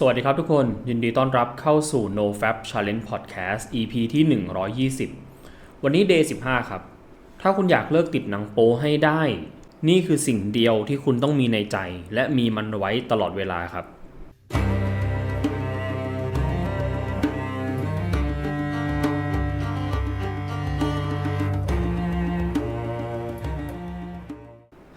สวัสดีครับทุกคนยินดีต้อนรับเข้าสู่ No Fab Challenge Podcast EP ที่ 120 วันนี้ Day 15 ครับ ถ้าคุณอยากเลิกติดหนังโป้ให้ได้ นี่คือสิ่งเดียวที่คุณต้องมีในใจ และมีมันไว้ตลอดเวลาครับ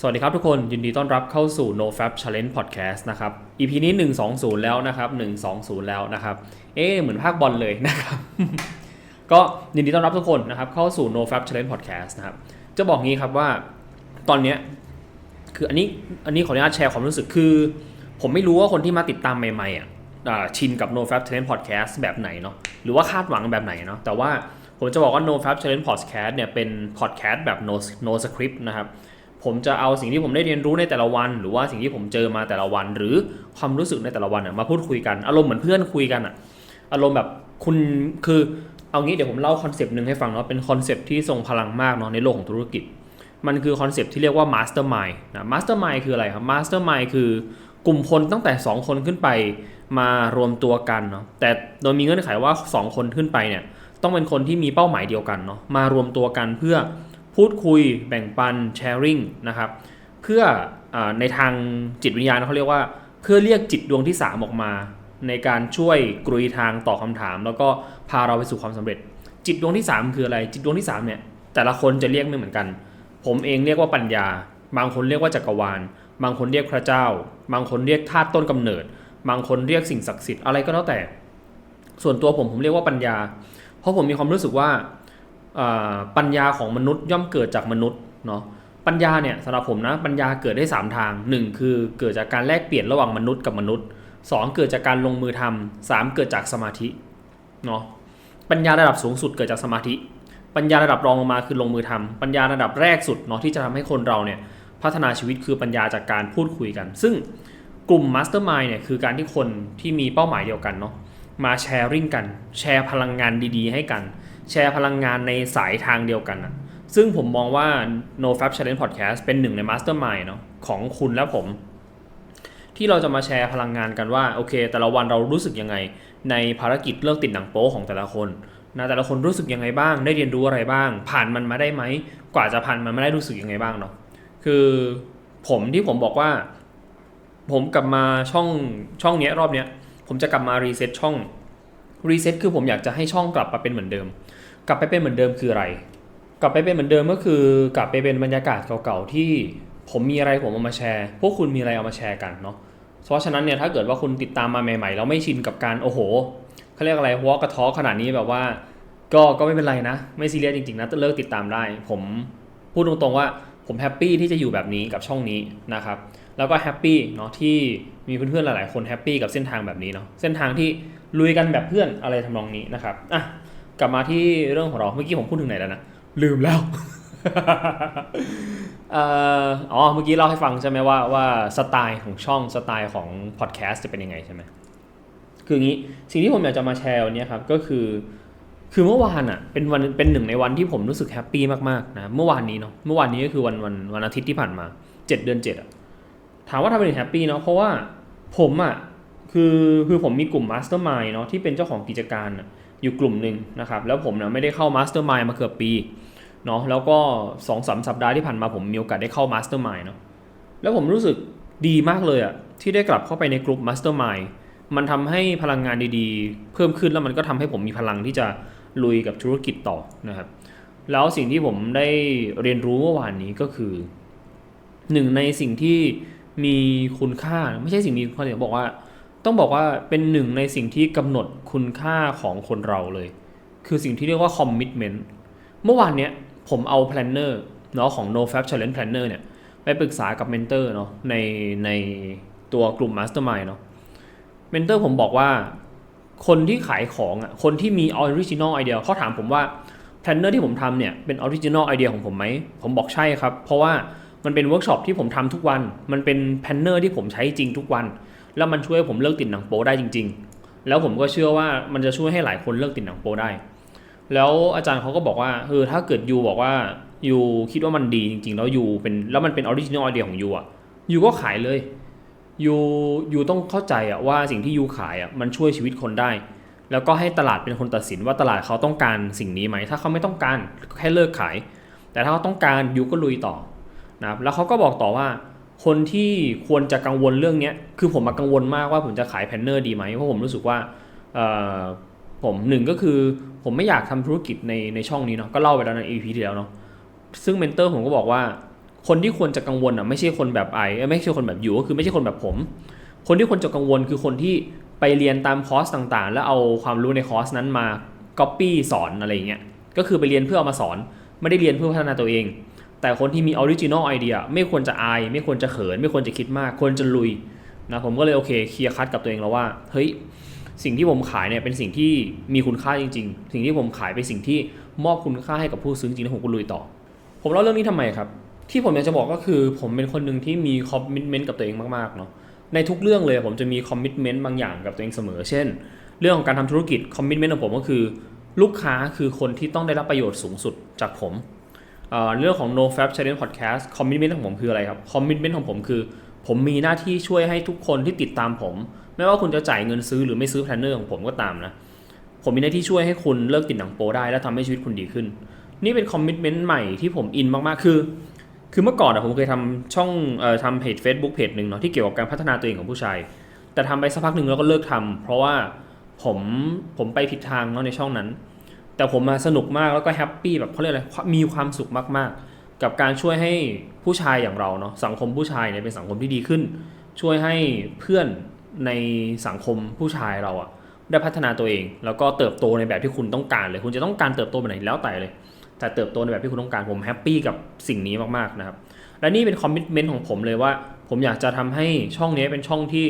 สวัสดีครับทุกคนยินดีต้อนรับเข้าสู่ No Fab Challenge Podcast นะครับ EP นี้ 120 แล้วนะครับ 120 แล้วนะครับ เอ๊เหมือนภาคบอลเลยนะครับ ก็ยินดีต้อนรับทุกคนนะครับ เข้าสู่ No Fab Challenge Podcast นะครับ จะบอกงี้ครับว่าตอนเนี้ยคืออันนี้อันนี้ขออนุญาตแชร์ความรู้สึกคือ ผมไม่รู้ว่าคนที่มาติดตามใหม่ๆอะชินกับ No Fab Challenge Podcast แบบไหนเนาะหรือว่าคาดหวังแบบไหนเนาะแต่ว่าผมจะบอกว่า No Fab Challenge Podcast เนี่ยเป็น podcast แบบ no no script นะครับ ผมจะเอาสิ่งที่ผมได้เรียนรู้ในแต่ละวัน หรือว่าสิ่งที่ผมเจอมาแต่ละวัน หรือความรู้สึกในแต่ละวันมาพูดคุยกันอารมณ์เหมือนเพื่อนคุยกันอะอารมณ์แบบคุณคือเอางี้เดี๋ยวผมเล่าคอนเซปต์หนึ่งให้ฟังเนาะเป็นคอนเซปต์ที่ทรงพลังมากเนาะในโลกของธุรกิจ มันคือคอนเซปต์ที่เรียกว่า mastermind นะ mastermind คืออะไรครับ mastermind คือกลุ่มคนตั้งแต่ 2 คนขึ้นไปมารวมตัวกันเนาะแต่โดยมีเงื่อนไขว่า 2 คนขึ้นไปเนี่ยต้องเป็นคนที่มีเป้าหมายเดียวกันเนาะมารวมตัวกันเพื่อ พูดคุยแบ่งปัน sharing นะครับเพื่ออในทางจิตวิญญาณเขาเรียกว่า เพื่อเรียกจิตดวงที่ 3 ออกมา ในการช่วยกรุยทางต่อบคำถาม แล้วก็พาเราไปสู่ความสำเร็จ จิตดวงที่ 3 คืออะไร จิตดวงที่3เนี่ยแต่ละคนจะเรียกไม่เหมือนกัน ผมเองเรียกว่าปัญญา บางคนเรียกว่าจักรวาล บางคนเรียกพระเจ้า บางคนเรียกธาตุต้นกำเนิด บางคนเรียกสิ่งศักดิ์สิทธิ์อะไรก็แล้วแต่ ส่วนตัวผมผมเรียกว่าปัญญา เพราะผมมีความรู้สึกว่า ปัญญาของมนุษย์ย่อมเกิดจากมนุษย์เนาะปัญญาเนี่ยสำหรับผมนะปัญญาเกิดได้ 3 ทาง 1 คือเกิดจากการแลกเปลี่ยนระหว่างมนุษย์กับมนุษย์ 2 เกิดจากการลงมือทำ3เกิดจากสมาธิเนาะปัญญาระดับสูงสุดเกิดจากสมาธิ ปัญญาระดับรองลงมาคือลงมือทำปัญญาระดับแรกสุดเนาะที่จะทำให้คนเราเนี่ยพัฒนาชีวิตคือปัญญาจากการพูดคุยกัน ซึ่งกลุ่มมาสเตอร์มายเนี่ยคือการที่คนที่มีเป้าหมายเดียวกันเนาะมาแชร์ริ่งกัน แชร์พลังงานดี ๆ ให้กัน แชร์พลังงานในสายทางเดียวกันนะซึ่งผมมองว่า No Fab Challenge Podcast เป็นหนึ่งใน Mastermind เนาะของคุณและผม ที่เราจะมาแชร์พลังงานกันว่า โอเค แต่ละวันเรารู้สึกยังไง ในภารกิจเลิกติดหนังโป๊ของแต่ละคนนะแต่ละคนรู้สึกยังไงบ้าง ได้เรียนรู้อะไรบ้าง ผ่านมันมาได้ไหม กว่าจะผ่านมันมาได้รู้สึกยังไงบ้างเนาะคือผมที่ผมบอกว่า ผมกลับมาช่องช่องเนี้ยรอบเนี้ย ผมจะกลับมารีเซ็ตช่อง รีเซ็ตคือผมอยากจะให้ช่องกลับมาเป็นเหมือนเดิม กลับไปเป็นเหมือนเดิมคืออะไร กลับไปเป็นเหมือนเดิมก็คือกลับไปเป็นบรรยากาศเก่าๆที่ผมมีอะไรผมเอามาแชร์ พวกคุณมีอะไรเอามาแชร์กันเนาะเพราะฉะนั้นเนี่ยถ้าเกิดว่าคุณติดตามมาใหม่ๆแล้วไม่ชินกับการโอ้โหเขาเรียกอะไรวอลกระท้อขนาดนี้แบบว่า ก็ก็ไม่เป็นไรนะ ไม่ซีเรียสจริงๆนะเลิกติดตามได้ ผมพูดตรงๆว่าผมแฮปปี้ที่จะอยู่แบบนี้กับช่องนี้นะครับแล้วก็แฮปปี้เนาะที่มีเพื่อนๆหลายๆคนแฮปปี้กับเส้นทางแบบนี้เนาะเส้นทางที่ ลุยกันแบบเพื่อนอะไรทำนองนี้นะครับอะกลับมาที่เรื่องของเราเมื่อกี้ผมพูดถึงไหนแล้วนะลืมแล้วอ๋อเมื่อกี้เล่าให้ฟังใช่ไหมว่าว่าสไตล์ของช่องสไตล์ของพอดแคสต์จะเป็นยังไงใช่ไหมคืออย่างนี้สิ่งที่ผมอยากจะมาแชร์วันนี้ครับก็คือคือเมื่อวานอะเป็นวันเป็นหนึ่งในวันที่ผมรู้สึกแฮปปี้มากๆนะเมื่อวานนี้เนาะเมื่อวานนี้ก็คือวันวันวันอาทิตย์ที่ผ่านมาเจ็ดเดือนเจ็ดอะถามว่าทำไมถึงแฮปปี้เนาะเพราะว่าผมอะ คือคือผมมีกลุ่มมาสเตอร์มายเนาะที่เป็นเจ้าของกิจการอยู่กลุ่มหนึ่งนะครับ แล้วผมเนี่ยไม่ได้เข้ามาสเตอร์มายมาเกือบปีเนาะแล้วก็สองสามสัปดาห์ที่ผ่านมาผมมีโอกาสได้เข้ามาสเตอร์มายเนาะแล้วผมรู้สึกดีมากเลยอะที่ได้กลับเข้าไปในกลุ่มมาสเตอร์มายมันทำให้พลังงานดีๆ เพิ่มขึ้นแล้วมันก็ทำให้ผมมีพลังที่จะลุยกับธุรกิจต่อนะครับ แล้วสิ่งที่ผมได้เรียนรู้เมื่อวานนี้ก็คือ หนึ่งในสิ่งที่มีคุณค่า ไม่ใช่สิ่งมีคุณค่าเดี๋ยวบอกว่า ต้องบอกว่าเป็นหนึ่งในสิ่งที่กำหนดคุณค่าของคนเราเลย คือสิ่งที่เรียกว่า commitment เมื่อวานเนี้ยผมเอา planner เนาะของ no fab challenge planner เนี่ยไปปรึกษากับเมนเตอร์เนาะในในตัวกลุ่ม mastermind เนาะเมนเตอร์ผมบอกว่าคนที่ขายของอะคนที่มีออริจินอลไอเดียเขาถามผมว่าแพลนเนอร์ที่ผมทำเนี่ยเป็นออริจินอลไอเดียของผมไหม ผมบอกใช่ครับ เพราะว่ามันเป็นเวิร์กช็อปที่ผมทำทุกวัน มันเป็นแพลนเนอร์ที่ผมใช้จริงทุกวัน แล้วมันช่วยให้ผมเลิกติดหนังโป๊ได้จริง ๆ แล้วผมก็เชื่อว่ามันจะช่วยให้หลายคนเลิกติดหนังโป๊ได้ แล้วอาจารย์เขาก็บอกว่าเออถ้าเกิดยูบอกว่ายูคิดว่ามันดีจริง ๆ แล้วยูเป็นแล้วมันเป็นออริจินอลไอเดียของยูอะยูก็ขายเลยยูยูต้องเข้าใจอะว่าสิ่งที่ยูขายอะมันช่วยชีวิตคนได้ แล้วก็ให้ตลาดเป็นคนตัดสินว่าตลาดเขาต้องการสิ่งนี้ไหม ถ้าเขาไม่ต้องการแค่เลิกขาย แต่ถ้าเขาต้องการยูก็ลุยต่อนะครับแล้วเขาก็บอกต่อว่า คนที่ควรจะกังวลเรื่องเนี้ยคือผมมากังวลมากว่าผมจะขายแพนเนอร์ดีไหมเพราะผมรู้สึกว่าผมหนึ่งก็คือผมไม่อยากทำธุรกิจในในช่องนี้เนาะก็เล่าไปแล้วใน EP ที่แล้วเนาะซึ่งเมนเตอร์ผมก็บอกว่า คนที่ควรจะกังวลอะไม่ใช่คนแบบไอไม่ใช่คนแบบอยู่ก็คือไม่ใช่คนแบบผม คนที่ควรจะกังวลคือคนที่ไปเรียนตามคอร์สต่างๆ แล้วเอาความรู้ในคอร์สนั้นมาก๊อปปี้สอนอะไรอย่างเงี้ยก็คือไปเรียนเพื่อเอามาสอน ไม่ได้เรียนเพื่อพัฒนาตัวเอง แต่คนที่มีออริจินอลไอเดียไม่ควรจะอาย ไม่ควรจะเขิน ไม่ควรจะคิดมาก ควรจะลุยนะผมก็เลยโอเคเคลียร์คัดกับตัวเองแล้วว่าเฮ้ยสิ่งที่ผมขายเนี่ยเป็นสิ่งที่มีคุณค่าจริง ๆ สิ่งที่ผมขายเป็นสิ่งที่มอบคุณค่าให้กับผู้ซื้อจริงๆแล้วผมก็ลุยต่อ ผมเล่าเรื่องนี้ทำไมครับ ที่ผมอยากจะบอกก็คือ ผมเป็นคนหนึ่งที่มีคอมมิชเมนต์กับตัวเองมากๆเนาะในทุกเรื่องเลยผมจะมีคอมมิชเมนต์บางอย่างกับตัวเองเสมอ เช่น เรื่องของการทำธุรกิจคอมมิชเมนต์ของผมก็คือ ลูกค้าคือคนที่ต้องได้รับประโยชน์สูงสุดจากผม เรื่องของ no fab challenge podcast คอมมิชเมนต์ของผมคืออะไรครับคอมมิชเมนต์ของผมคือ ผมมีหน้าที่ช่วยให้ทุกคนที่ติดตามผม ไม่ว่าคุณจะจ่ายเงินซื้อหรือไม่ซื้อแพลนเนอร์ของผมก็ตามนะ ผมมีหน้าที่ช่วยให้คุณเลิกติดหนังโปได้และทำให้ชีวิตคุณดีขึ้น นี่เป็นคอมมิชเมนต์ใหม่ที่ผมอินมากๆ คือ คือเมื่อก่อนอะผมเคยทำช่องออทำเพจ Facebook เพจหนึ่งเนาะที่เกี่ยวกับการพัฒนาตัวเองของผู้ชาย แต่ทำไปสักพักหนึ่งแล้วก็เลิกทำเพราะว่าผมผมไปผิดทางเนาะในช่องนั้น แต่ผมมาสนุกมากแล้วก็แฮปปี้แบบเขาเรียกอะไรมีความสุขมากๆ กับการช่วยให้ผู้ชายอย่างเราเนาะสังคมผู้ชายเนี่ยเป็นสังคมที่ดีขึ้น ช่วยให้เพื่อนในสังคมผู้ชายเราอะได้พัฒนาตัวเอง แล้วก็เติบโตในแบบที่คุณต้องการเลย คุณจะต้องการเติบโตแบบไหนแล้วแต่เลย แต่เติบโตในแบบที่คุณต้องการผมแฮปปี้กับสิ่งนี้มากๆนะครับและนี่เป็นคอมมิชเมนต์ของผมเลยว่า ผมอยากจะทำให้ช่องนี้เป็นช่องที่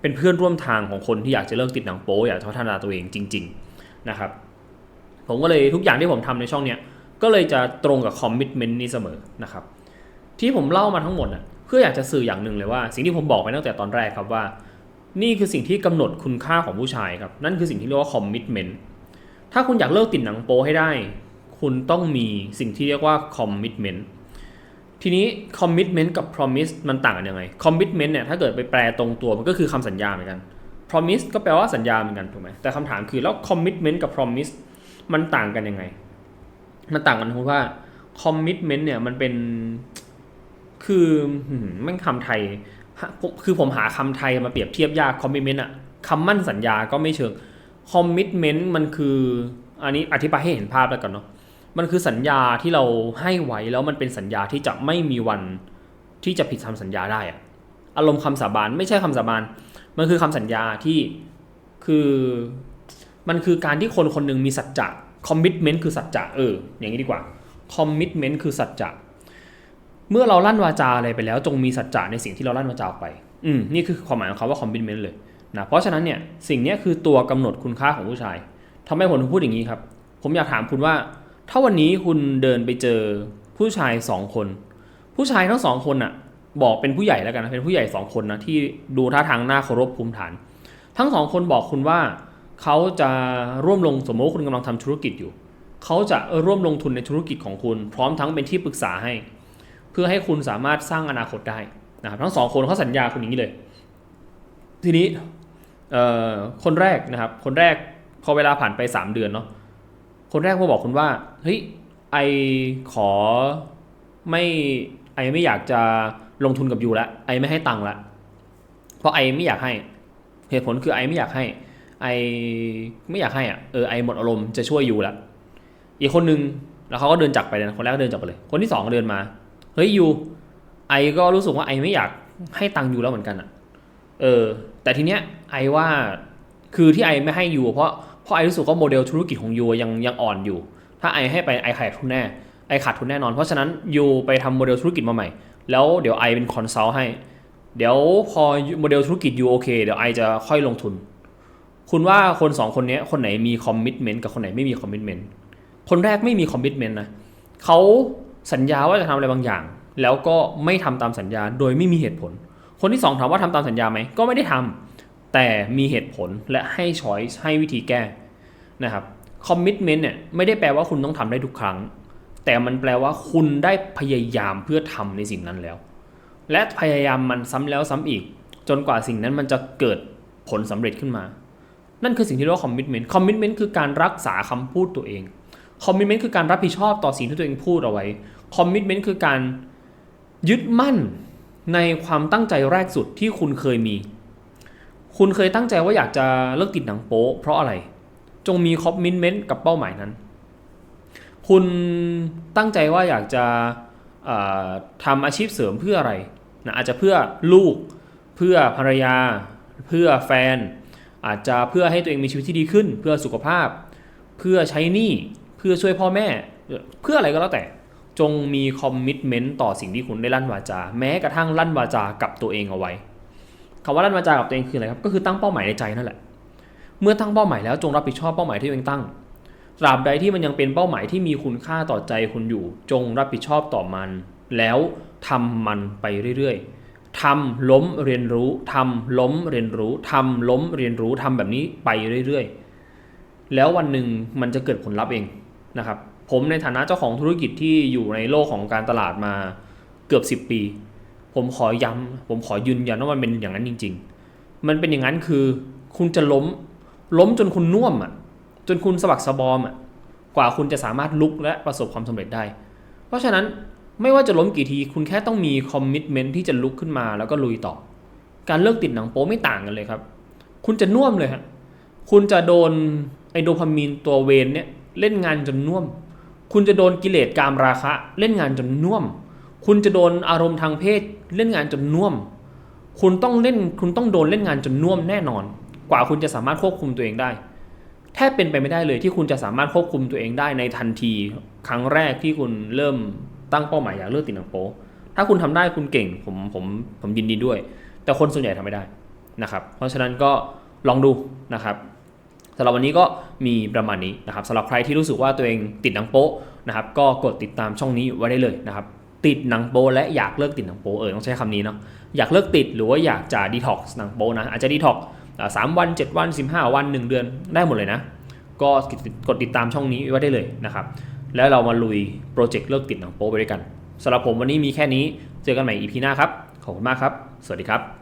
เป็นเพื่อนร่วมทางของคนที่อยากจะเลิกติดหนังโป๊อยากจะพัฒนาตัวเองจริง ๆ นะครับ ผมก็เลยทุกอย่างที่ผมทำในช่องเนี้ยก็เลยจะตรงกับคอมมิชเมนต์นี้เสมอนะครับที่ผมเล่ามาทั้งหมดอะเพื่ออยากจะสื่ออย่างหนึ่งเลยว่า สิ่งที่ผมบอกไปตั้งแต่ตอนแรกครับว่า นี่คือสิ่งที่กำหนดคุณค่าของผู้ชายครับนั่นคือสิ่งที่เรียกว่าคอมมิชเมนต์ถ้าคุณอยากเลิกติดหนังโป๊ให้ได้ คุณต้องมีสิ่งที่เรียกว่าคอมมิชเมนต์ทีนี้คอมมิชเมนต์กับ promise มันต่างกันยังไงคอมมิชเมนต์เนี่ยถ้าเกิดไปแปลตรงตัวมันก็คือคำสัญญาเหมือนกัน promise ก็แปลว่าสัญญาเหมือนกันถูกไหมแต่คำถามคือแล้ว commitment กับ promise มันต่างกันยังไง มันต่างกันเพราะว่า commitment เนี่ยมันเป็นคือมแมันคำไทย คือผมหาคำไทยมาเปรียบเทียบยาก commitment อะคำมั่นสัญญาก็ไม่เชิง commitment มันคือ อันนี้อธิบายให้เห็นภาพแล้วกันเนาะมันคือสัญญาที่เราให้ไว้แล้วมันเป็นสัญญาที่จะไม่มีวันที่จะผิดคำสัญญาได้อะอารมณ์คำสาบานไม่ใช่คำสาบานมันคือคำสัญญาที่คือ มันคือการที่คนคนหนึ่งมีสัจจะ commitment คือสัจจะเอออย่างนี้ดีกว่า commitment คือสัจจะเมื่อเราลั่นวาจาอะไรไปแล้ว จงมีสัจจะในสิ่งที่เราลั่นวาจาออกไป อืมนี่คือความหมายของคำว่า commitment เลยนะเพราะฉะนั้นเนี่ยสิ่งนี้คือตัวกำหนดคุณค่าของผู้ชายทำไมผมถึงพูดอย่างนี้ครับ ผมอยากถามคุณว่า ถ้าวันนี้คุณเดินไปเจอผู้ชายสองคน ผู้ชายทั้งสองคนน่ะบอกเป็นผู้ใหญ่แล้วกันนะเป็นผู้ใหญ่สองคนนะที่ดูท่าทางน่าเคารพภูมิฐาน ทั้งสองคนบอกคุณว่า เขาจะร่วมลงสมมติว่าคุณกำลังทำธุรกิจอยู่ เขาจะร่วมลงทุนในธุรกิจของคุณ พร้อมทั้งเป็นที่ปรึกษาให้ เพื่อให้คุณสามารถสร้างอนาคตได้นะครับทั้งสองคนเขาสัญญาคุณอย่างนี้เลย ทีนี้คนแรกนะครับ คนแรกพอเวลาผ่านไป 3 เดือนเนาะคนแรกมาบอกคุณว่าเฮ้ยไอขอไม่ไอไม่อยากจะลงทุนกับยูล้วไอไม่ให้ตังค์ละเพราะไอไม่อยากให้ เหตุผลคือไอไม่อยากให้ ไอไม่อยากให้อะเออไอหมดอารมณ์จะช่วยยูแล้วอีกคนนึงแล้วเขาก็เดินจากไปเลยนะคนแรกก็เดินจากไปเลย คนที่สองก็เดินมาเฮ้ยยูไอก็รู้สึกว่าไอไม่อยากให้ตังค์ยูแล้วเหมือนกันอะ เออ แต่ทีเนี้ยไอว่าคือที่ไอไม่ให้ยูเพราะเพราะไอรู้สึกว่าโมเดลธุรกิจของยูยังยังอ่อนอยู่ ถ้าไอให้ไปไอขาดทุนแน่ไอขาดทุนแน่นอน เพราะฉะนั้นยูไปทำโมเดลธุรกิจมาใหม่ แล้วเดี๋ยวไอเป็นคอนซัลท์ให้ เดี๋ยวพอโมเดลธุรกิจยูโอเคเดี๋ยวไอจะค่อยลงทุน คุณว่าคนสองคนนี้คนไหนมีคอมมิชเมนต์กับคนไหนไม่มีคอมมิชเมนต์คนแรกไม่มีคอมมิชเมนต์นะเขาสัญญาว่าจะทำอะไรบางอย่าง แล้วก็ไม่ทำตามสัญญาโดยไม่มีเหตุผล คนที่สองถามว่าทำตามสัญญาไหมก็ไม่ได้ทำแต่มีเหตุผลและให้ช้อยส์ให้วิธีแก้นะครับคอมมิชเมนต์เนี่ยไม่ได้แปลว่าคุณต้องทำได้ทุกครั้ง แต่มันแปลว่าคุณได้พยายามเพื่อทำในสิ่งนั้นแล้ว และพยายามมันซ้ำแล้วซ้ำอีกจจนกว่าสิ่งนั้นมันจะเกิดผลสำเร็จขึ้นมา นั่นคือสิ่งที่เรียกว่าคอมมิชเมนต์คอมมิชเมนต์คือการรักษาคำพูดตัวเองคอมมิชเมนต์คือการรับผิดชอบต่อสิ่งที่ตัวเองพูดเอาไว้คอมมิชเมนต์คือการยึดมั่นในความตั้งใจแรกสุดที่คุณเคยมี คุณเคยตั้งใจว่าอยากจะเลิกติดหนังโป๊เพราะอะไร จงมีคอมมิชเมนต์กับเป้าหมายนั้น คุณตั้งใจว่าอยากจะเอ่อทำอาชีพเสริมเพื่ออะไรนะอาจจะเพื่อลูก เพื่อภรรยา เพื่อแฟน อาจจะเพื่อให้ตัวเองมีชีวิตที่ดีขึ้น เพื่อสุขภาพ เพื่อใช้หนี้เพื่อช่วยพ่อแม่ เพื่ออะไรก็แล้วแต่จงมีคอมมิชเมนต์ต่อสิ่งที่คุณได้ลั่นวาจา แม้กระทั่งลั่นวาจากับตัวเองเอาไว้คำว่าลั่นวาจากับตัวเองคืออะไรครับ ก็คือตั้งเป้าหมายในใจนั่นแหละ เมื่อตั้งเป้าหมายแล้วจงรับผิดชอบเป้าหมายที่ตัวเองตั้ง ตราบใดที่มันยังเป็นเป้าหมายที่มีคุณค่าต่อใจคุณอยู่ จงรับผิดชอบต่อมัน แล้วทำมันไปเรื่อยๆ ทำล้มเรียนรู้ทำล้มเรียนรู้ทำล้มเรียนรู้ทำแบบนี้ไปเรื่อยๆ แล้ววันหนึ่งมันจะเกิดผลลัพธ์เองนะครับ ผมในฐานะเจ้าของธุรกิจที่อยู่ในโลกของการตลาดมาเกือบ 10 ปี ผมขอย้ำผมขอยืนยันว่ามันเป็นอย่างนั้นจริง ๆ มันเป็นอย่างนั้นคือคุณจะล้มล้มจนคุณน่วมอะจนคุณสะบักสะบอมอะกว่าคุณจะสามารถลุกและประสบความสำเร็จได้ เพราะฉะนั้น ไม่ว่าจะล้มกี่ที คุณแค่ต้องมีคอมมิชเมนท์ที่จะลุกขึ้นมาแล้วก็ลุยต่อ การเลิกติดหนังโป๊ไม่ต่างกันเลยครับ คุณจะน่วมเลยฮะ คุณจะโดนไอโดพามีนตัวเวนเนี่ยเล่นงานจนน่วม คุณจะโดนกิเลสกามราคะ เล่นงานจนน่วม คุณจะโดนอารมณ์ทางเพศ เล่นงานจนน่วม คุณต้องเล่น คุณต้องโดนเล่นงานจนน่วมแน่นอน กว่าคุณจะสามารถควบคุมตัวเองได้ แทบเป็นไปไม่ได้เลยที่คุณจะสามารถควบคุมตัวเองได้ในทันที ครั้งแรกที่คุณเริ่ม ตั้งเป้าหมายอยากเลิกติดหนังโป๊ถ้าคุณทำได้คุณเก่งผมผมผมยินดีด้วย แต่คนส่วนใหญ่ทำไม่ได้นะครับ เพราะฉะนั้นก็ลองดูนะครับสำหรับวันนี้ก็มีประมาณนี้นะครับสำหรับใครที่รู้สึกว่าตัวเองติดหนังโป๊นะครับก็กดติดตามช่องนี้ไว้ได้เลยนะครับติดหนังโป๊และอยากเลิกติดหนังโป๊เออต้องใช้คำนี้เนาะอยากเลิกติดหรือว่าอยากจะดีท็อกซ์หนังโป๊นะอาจจะดีท็อกสามวัน 7 วัน 15 วัน 1 เดือนได้หมดเลยนะ ก็กดติดตามช่องนี้ไว้ได้เลยนะครับ แล้วเรามาลุยโปรเจกต์เลิกติดหนังโป๊ไปด้วยกันสำหรับผมวันนี้มีแค่นี้ เจอกันใหม่ EP หน้าครับ ขอบคุณมากครับ สวัสดีครับ